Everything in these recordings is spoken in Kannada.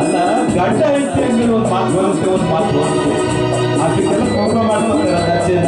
ಅಲ್ಲ ಗಂಡ ಹೆಂಡತಿ ಒಂದು ಮಾತು ಒಂದು ಮಾತು ಅದಕ್ಕೆಲ್ಲ ಕೋಪ ಮಾಡ್ತಾರೆ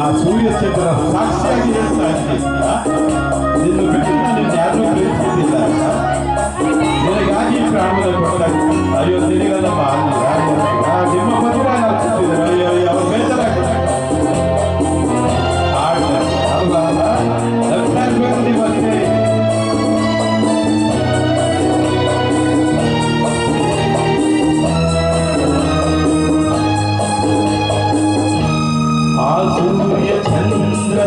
Maluia, segura a faixa e a mensagem. Desenvolvido na linha do peito. सूर्यचन्द्र